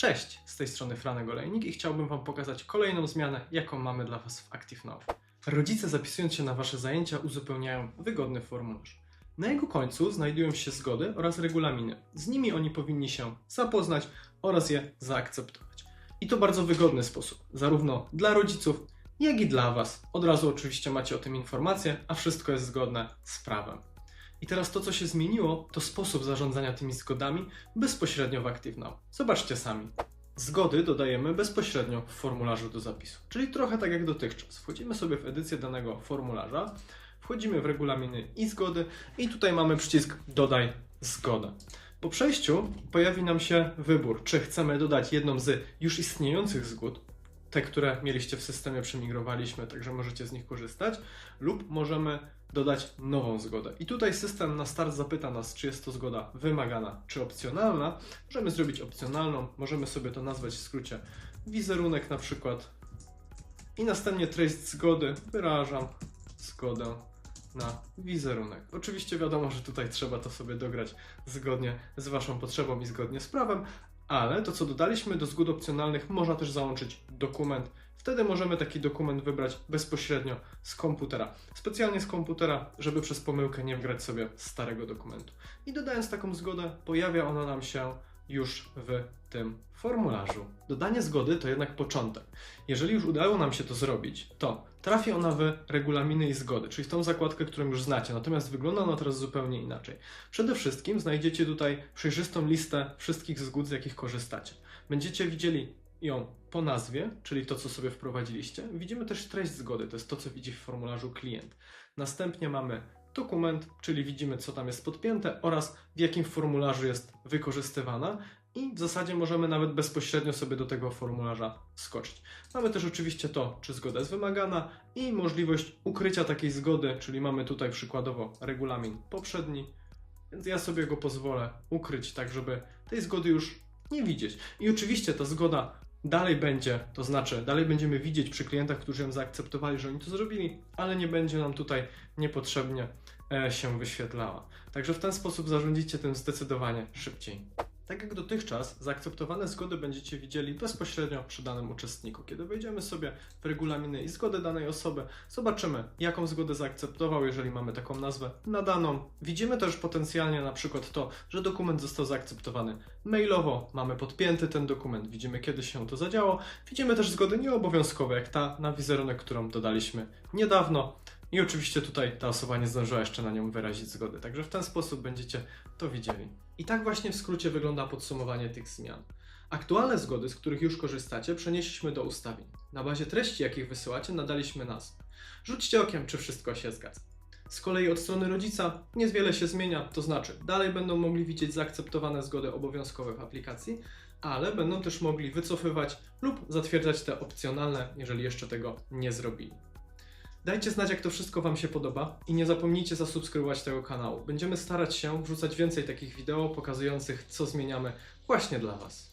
Cześć, z tej strony Franek Olejnik i chciałbym Wam pokazać kolejną zmianę, jaką mamy dla Was w ActiveNow. Rodzice zapisując się na Wasze zajęcia uzupełniają wygodny formularz. Na jego końcu znajdują się zgody oraz regulaminy. Z nimi oni powinni się zapoznać oraz je zaakceptować. I to bardzo wygodny sposób, zarówno dla rodziców, jak i dla Was. Od razu oczywiście macie o tym informację, a wszystko jest zgodne z prawem. I teraz to, co się zmieniło, to sposób zarządzania tymi zgodami bezpośrednio w ActiveNow. Zobaczcie sami. Zgody dodajemy bezpośrednio w formularzu do zapisu, czyli trochę tak jak dotychczas. Wchodzimy sobie w edycję danego formularza, wchodzimy w regulaminy i zgody i tutaj mamy przycisk dodaj zgodę. Po przejściu pojawi nam się wybór, czy chcemy dodać jedną z już istniejących zgód, te, które mieliście w systemie, przemigrowaliśmy, także możecie z nich korzystać, lub możemy dodać nową zgodę. I tutaj system na start zapyta nas, czy jest to zgoda wymagana, czy opcjonalna. Możemy zrobić opcjonalną, możemy sobie to nazwać w skrócie wizerunek na przykład. I następnie treść zgody wyrażam zgodę na wizerunek. Oczywiście wiadomo, że tutaj trzeba to sobie dograć zgodnie z Waszą potrzebą i zgodnie z prawem, ale to, co dodaliśmy do zgód opcjonalnych, można też załączyć dokument. Wtedy możemy taki dokument wybrać bezpośrednio z komputera. Specjalnie z komputera, żeby przez pomyłkę nie wgrać sobie starego dokumentu. I dodając taką zgodę, pojawia ona nam się już w tym formularzu. Dodanie zgody to jednak początek. Jeżeli już udało nam się to zrobić, to trafi ona w regulaminy i zgody, czyli w tą zakładkę, którą już znacie. Natomiast wygląda ona teraz zupełnie inaczej. Przede wszystkim znajdziecie tutaj przejrzystą listę wszystkich zgód, z jakich korzystacie. Będziecie widzieli ją po nazwie, czyli to, co sobie wprowadziliście. Widzimy też treść zgody, to jest to, co widzi w formularzu klient. Następnie mamy dokument, czyli widzimy, co tam jest podpięte oraz w jakim formularzu jest wykorzystywana. I w zasadzie możemy nawet bezpośrednio sobie do tego formularza skoczyć. Mamy też oczywiście to, czy zgoda jest wymagana i możliwość ukrycia takiej zgody, czyli mamy tutaj przykładowo regulamin poprzedni, więc ja sobie go pozwolę ukryć tak, żeby tej zgody już nie widzieć. I oczywiście ta zgoda dalej będzie, to znaczy dalej będziemy widzieć przy klientach, którzy ją zaakceptowali, że oni to zrobili, ale nie będzie nam tutaj niepotrzebnie e, się wyświetlała. Także w ten sposób zarządzicie tym zdecydowanie szybciej. Tak jak dotychczas, zaakceptowane zgody będziecie widzieli bezpośrednio przy danym uczestniku. Kiedy wejdziemy sobie w regulaminy i zgodę danej osoby, zobaczymy, jaką zgodę zaakceptował, jeżeli mamy taką nazwę nadaną. Widzimy też potencjalnie na przykład to, że dokument został zaakceptowany mailowo, mamy podpięty ten dokument, widzimy kiedy się to zadziało. Widzimy też zgody nieobowiązkowe, jak ta na wizerunek, którą dodaliśmy niedawno. I oczywiście tutaj ta osoba nie zdążyła jeszcze na nią wyrazić zgody, także w ten sposób będziecie to widzieli. I tak właśnie w skrócie wygląda podsumowanie tych zmian. Aktualne zgody, z których już korzystacie, przenieśliśmy do ustawień. Na bazie treści, jakich wysyłacie, nadaliśmy nazwy. Rzućcie okiem, czy wszystko się zgadza. Z kolei od strony rodzica niewiele się zmienia, to znaczy dalej będą mogli widzieć zaakceptowane zgody obowiązkowe w aplikacji, ale będą też mogli wycofywać lub zatwierdzać te opcjonalne, jeżeli jeszcze tego nie zrobili. Dajcie znać, jak to wszystko Wam się podoba i nie zapomnijcie zasubskrybować tego kanału. Będziemy starać się wrzucać więcej takich wideo pokazujących, co zmieniamy właśnie dla Was.